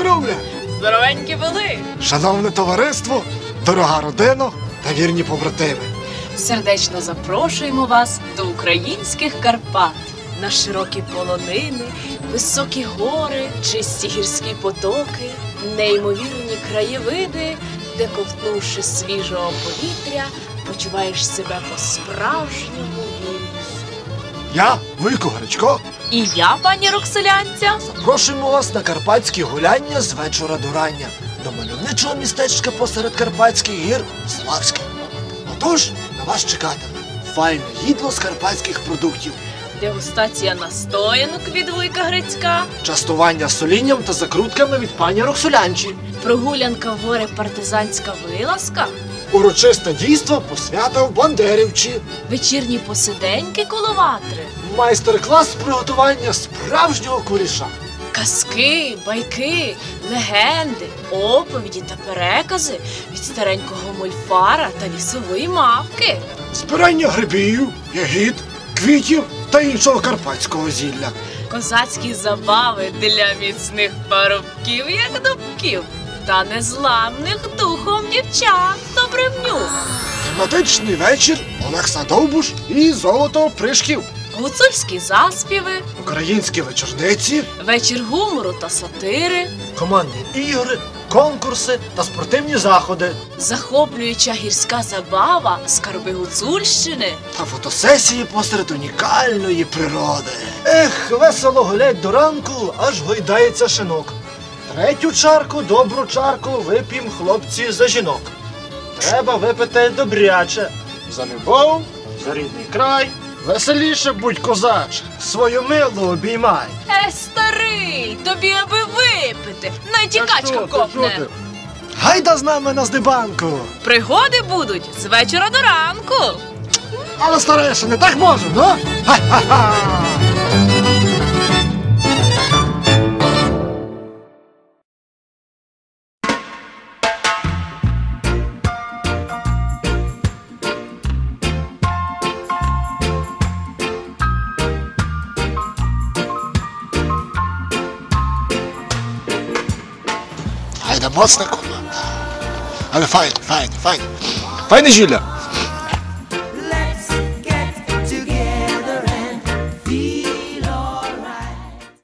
здоров'я! Здоровенькі були. Шановне товариство, дорога родина та вірні побратими. Сердечно запрошуємо вас до українських Карпат на широкі полонини, високі гори, чисті гірські потоки, неймовірні краєвиди, де ковтнувши свіжого повітря, почуваєш себе по-справжньому вільно. Я, Вуйко Гречко, І я, пані Рокселянця, запрошуємо вас на карпатські гуляння з вечора до рання. До мальовничого містечка посеред Карпатських гір Славське. Отож, на вас чекатиме файне їдло з карпатських продуктів, дегустація настоянок від Вуйка Грицька, частування солінням та закрутками від пані Роксолянчі, прогулянка в гори партизанська вилазка, урочисте дійство посвята в Бандерівчі, вечірні посиденьки коло ватри. майстер-клас з приготування справжнього куліша. Казки, байки, легенди, оповіді та перекази від старенького мольфара та лісової мавки. Збирання грибів, ягід, квітів та іншого карпатського зілля. Козацькі забави для міцних парубків, як дубків, та незламних духом дівчат добрим нюх. Тематичний вечір Олекса Довбуш і Золото Пришків. Гуцульські заспіви, Українські вечорниці, вечір гумору та сатири, командні ігри, конкурси та спортивні заходи захоплююча гірська забава, скарби Гуцульщини. та фотосесії посеред унікальної природи. Ех, весело гулять до ранку, аж гойдається шинок. Третю чарку, добру чарку вип'єм хлопці за жінок. Треба випити добряче. За любов, за рідний край. Веселіше будь козаче, свою милу обіймай. Е, старий, тобі аби випити, найтікачка копне. Гайда з нами на здибанку. Пригоди будуть з вечора до ранку. Але старейше, не так можемо, ну? Ха-ха-ха! mocne kurwa. Ale fajnie, fajnie, fajnie. Fajny Zilia.